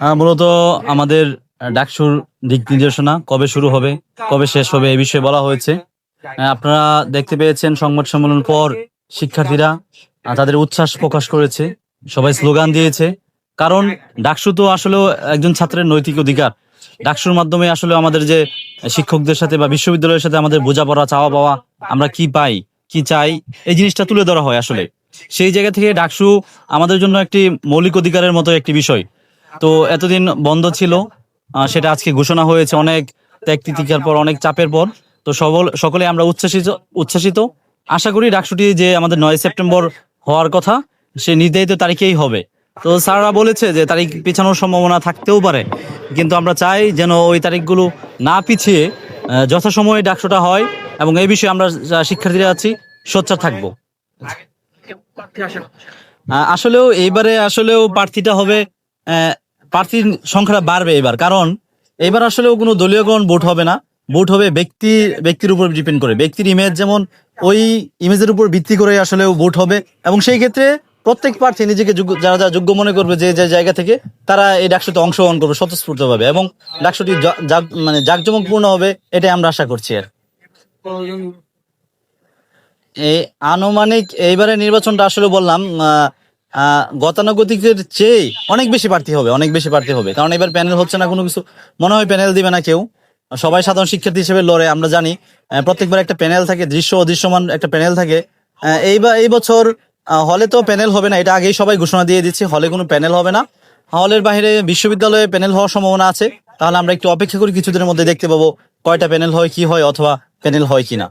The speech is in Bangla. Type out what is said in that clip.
মূলত আমাদের ডাকসুর দিক নির্দেশনা কবে শুরু হবে, কবে শেষ হবে এই বিষয়ে বলা হয়েছে। আপনারা দেখতে পেয়েছেন সংবাদ সম্মেলন পর শিক্ষার্থীরা তাদের উচ্ছ্বাস প্রকাশ করেছে, সবাই স্লোগান দিয়েছে। কারণ ডাকসু তো আসলে একজন ছাত্রের নৈতিক অধিকার। ডাকসুর মাধ্যমে আসলে আমাদের যে শিক্ষকদের সাথে বা বিশ্ববিদ্যালয়ের সাথে আমাদের বোঝাপড়া চাওয়া পাওয়া আমরা কি পাই, কি চাই, এই জিনিসটা তুলে ধরা হয় আসলে। সেই জায়গা থেকে ডাকসু আমাদের জন্য একটি মৌলিক অধিকারের মতো একটি বিষয়। তো এতদিন বন্ধ ছিল সেটা আজকে ঘোষণা হয়েছে অনেক ত্যাগ তিতিকার পর অনেক চাপের পর। তো সবল সকলে আমরা উচ্ছ্বাসিত উচ্ছ্বাসিত। আশা করি ডাকসুটি যে আমাদের নয় সেপ্টেম্বর হওয়ার কথা সে নির্ধারিত তারিখেই হবে। তো স্যাররা বলেছে যে তারিখ পিছানোর সম্ভাবনা থাকতেও পারে কিন্তু আমরা চাই যেন ওই তারিখগুলো না পিছিয়ে যথাসময়ে ডাকসুটা হয় এবং এই বিষয়ে আমরা শিক্ষার্থীরা আছি সোচ্চার থাকব। আসলেও এইবারে আসলেও প্রার্থীটা হবে আহ, প্রার্থীর সংখ্যাটা বাড়বে এবার। কারণ এবার আসলেও কোনো দলীয়করণ ভোট হবে না। ভোট হবে ব্যক্তি, ব্যক্তির উপর ডিপেন্ড করে। ব্যক্তির ইমেজ যেমন ওই ইমেজের উপর ভিত্তি করে আসলেও ভোট হবে। এবং সেই ক্ষেত্রে প্রত্যেক প্রার্থী নিজেকে যোগ্য, যারা যারা যোগ্য মনে করবে যে যে জায়গা থেকে, তারা এই ডাকসুতে অংশগ্রহণ করবে স্বতঃস্ফূর্ত ভাবে এবং ডাকসুটি মানে জাঁকজমকপূর্ণ হবে, এটাই আমরা আশা করছি আর। এই আনুমানিক এইবারে নির্বাচনটা আসলে বললাম গতানুগতিকের চেয়ে অনেক বেশি প্রার্থী হবে, অনেক বেশি প্রার্থী হবে। কারণ এবার প্যানেল হচ্ছে না, কোনো কিছু মনে হয় প্যানেল দিবে না কেউ। সবাই সাধারণ শিক্ষার্থী হিসেবে লড়ে, আমরা জানি। প্রত্যেকবার একটা প্যানেল থাকে, দৃশ্য অদৃশ্যমান একটা প্যানেল থাকে। এইবার এই বছর হলে তো প্যানেল হবে না, এটা আগেই সবাই ঘোষণা দিয়ে দিচ্ছে, হলে কোনো প্যানেল হবে না। হলের বাইরে বিশ্ববিদ্যালয়ে প্যানেল হওয়ার সম্ভাবনা আছে, তাহলে আমরা একটু অপেক্ষা করি, কিছুদিনের মধ্যে দেখতে পাবো কয়টা প্যানেল হয়, কি হয়, অথবা প্যানেল হয় কিনা।